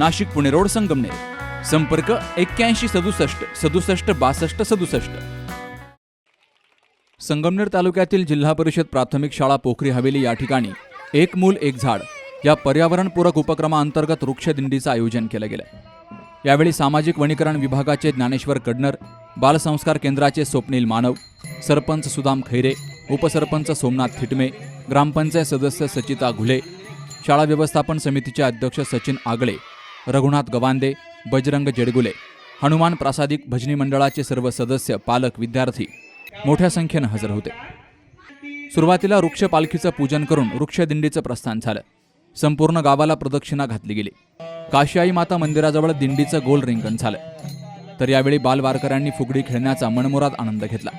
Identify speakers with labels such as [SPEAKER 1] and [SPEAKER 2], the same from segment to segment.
[SPEAKER 1] Nashik Pune road Sangamner. संपर्क एक्क्याऐंशी सदुसष्ट सदुसष्ट बासष्ट सदुसष्ट. संगमनेर तालुक्यातील जिल्हा परिषद प्राथमिक शाळा पोखरी हवेली या ठिकाणी एक मूल एक झाड या पर्यावरणपूरक उपक्रमाअंतर्गत वृक्षदिंडीचं आयोजन केलं गेलं. यावेळी सामाजिक वनीकरण विभागाचे ज्ञानेश्वर कडनर बालसंस्कार केंद्राचे स्वप्नील मानव सरपंच सुदाम खैरे उपसरपंच सोमनाथ थिटमे ग्रामपंचायत सदस्य सचिता घुले शाळा व्यवस्थापन समितीचे अध्यक्ष सचिन आगळे रघुनाथ गवांदे बजरंग जेडगुले हनुमान प्रासादिक भजनी मंडळाचे सर्व सदस्य पालक विद्यार्थी मोठ्या संख्येनं हजर होते. सुरुवातीला वृक्ष पालखीचं पूजन करून वृक्षदिंडीचं प्रस्थान झालं. संपूर्ण गावाला प्रदक्षिणा घातली गेली. काशियाई माता मंदिराजवळ दिंडीचं गोल रिंगण झालं. तर यावेळी बालवारकऱ्यांनी फुगडी खेळण्याचा मनमुराद आनंद घेतला.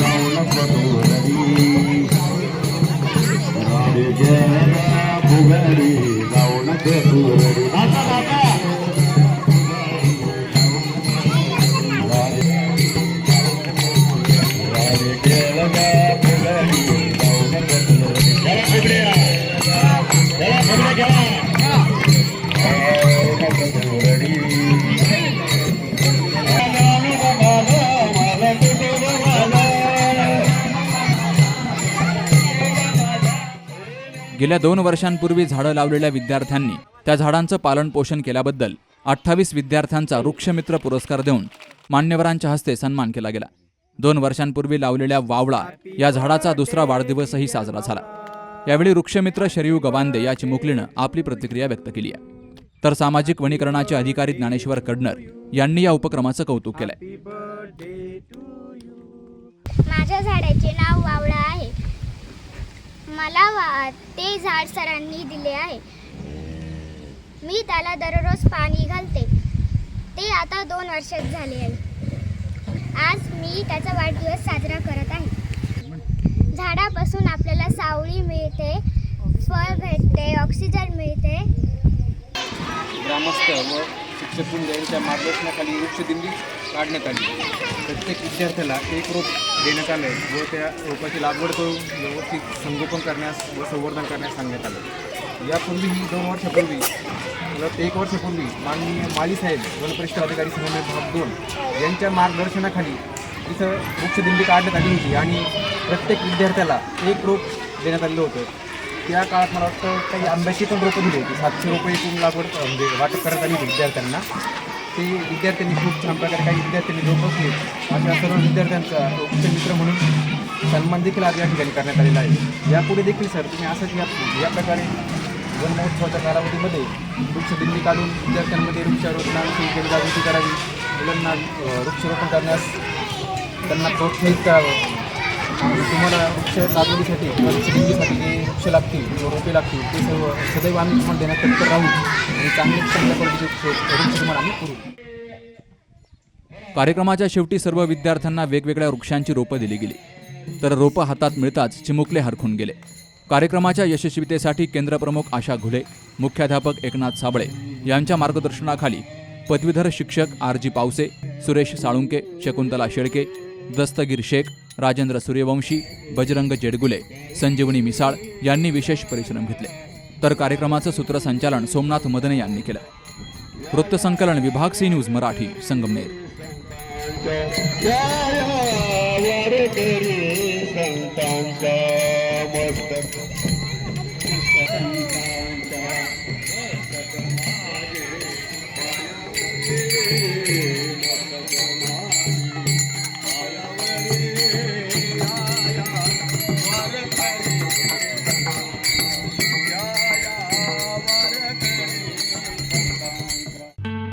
[SPEAKER 2] जाऊन पदोरी भुगरी जाऊन पदोरी आता आता Yeah.
[SPEAKER 1] गेल्या दोन वर्षांपूर्वी झाडं लावलेल्या विद्यार्थ्यांनी त्या झाडांचं पालन पोषण केल्याबद्दल अठ्ठावीस विद्यार्थ्यांचा वृक्षमित्र पुरस्कार देऊन मान्यवरांच्या हस्ते सन्मान केला गेला. दोन वर्षांपूर्वी लावलेल्या वावळा या झाडाचा दुसरा वाढदिवसही साजरा झाला. यावेळी वृक्षमित्र शरीव गवांदे या चिमुकलीनं आपली प्रतिक्रिया व्यक्त केली आहे. तर सामाजिक वनीकरणाचे अधिकारी ज्ञानेश्वर कडनर यांनी या उपक्रमाचं कौतुक केलंय.
[SPEAKER 3] माझ्या झाडाचे नाव वावळा आहे. मला वा ते झाड सरांनी दिले आहे. मी त्याला दररोज पाणी घालते. ते आता दोन वर्षात झाले आहे. आज मी त्याचा वाढदिवस साजरा करत आहे. झाडापासून आपल्याला सावळी मिळते फळ भेटते ऑक्सिजन मिळते.
[SPEAKER 4] ग्रामस्थ व शिक्षकवृंद यांच्या मार्गदर्शनाखाली वृक्षदिंडी काढण्यात आली. प्रत्येक विद्यार्थ्याला एक रोप देण्यात आलं आहे व त्या रोपाची लागवड करून व्यवस्थित संगोपन करण्यास व संवर्धन करण्यास सांगण्यात आलं. यापूर्वीही दोन वर्षापूर्वी व एक वर्षापूर्वी माननीय माली साहेब वनपरिष्ठ अधिकारी समन्वय भाग दोन यांच्या मार्गदर्शनाखाली इथं वृक्षदिंडी काढण्यात आली होती आणि प्रत्येक विद्यार्थ्याला एक रोप देण्यात आलेलं होतं. त्या काळात मला वाटतं काही आंब्याची पण रोपं दिली होती. सातशे रुपये एकूण लागवड म्हणजे वाटप करत आली विद्यार्थ्यांना. ते विद्यार्थ्यांनी खूप छान प्रकारे काही विद्यार्थ्यांनी जोपासले अशा सर्व विद्यार्थ्यांचा मित्र म्हणून सन्मान देखील आज या ठिकाणी करण्यात आलेला आहे. यापुढे देखील सर तुम्ही असंच या या प्रकारे वन महोत्सवाच्या कालावधीमध्ये वृक्षदिंडी काढून विद्यार्थ्यांमध्ये वृक्षारोपणाविषयी जनजागृती करावी. मुलांना वृक्षारोपण करण्यास त्यांना प्रोत्साहित करावं. म्हणजे तुम्हाला वृक्ष लागवडीसाठी किंवा वृक्षदिंडीसाठी जे वृक्ष लागतील किंवा रोपे लागतील ते सर्व सदैव आम्ही तुम्हाला देण्यात तत्पर राहू. आणि चांगले चांगल्या पद्धतीचे वृक्ष तुम्हाला आम्ही करू
[SPEAKER 1] कार्यक्रमाच्या शेवटी सर्व विद्यार्थ्यांना वेगवेगळ्या वृक्षांची रोपं दिली गेली. तर रोपं हातात मिळताच चिमुकले हरखून गेले. कार्यक्रमाच्या यशस्वीतेसाठी केंद्रप्रमुख आशा घुले मुख्याध्यापक एकनाथ साबळे यांच्या मार्गदर्शनाखाली पदवीधर शिक्षक आर जी पावसे सुरेश साळुंके शकुंतला शेळके दस्तगीर शेख राजेंद्र सूर्यवंशी बजरंग जेडगुले संजीवनी मिसाळ यांनी विशेष परिश्रम घेतले तर कार्यक्रमाचं सूत्रसंचालन सोमनाथ मदने यांनी केलं वृत्तसंकलन विभाग C news Marathi Sangamner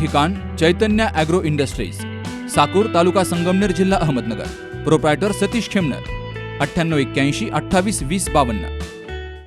[SPEAKER 1] ठिकाण चैतन्य ॲग्रो इंडस्ट्रीज साकूर तालुका संगमनेर जिल्हा अहमदनगर. प्रोप्रायटर सतीश खेमनर. अठ्ठ्याण्णव एक्क्याऐंशी अठ्ठावीस वीस बावन्न.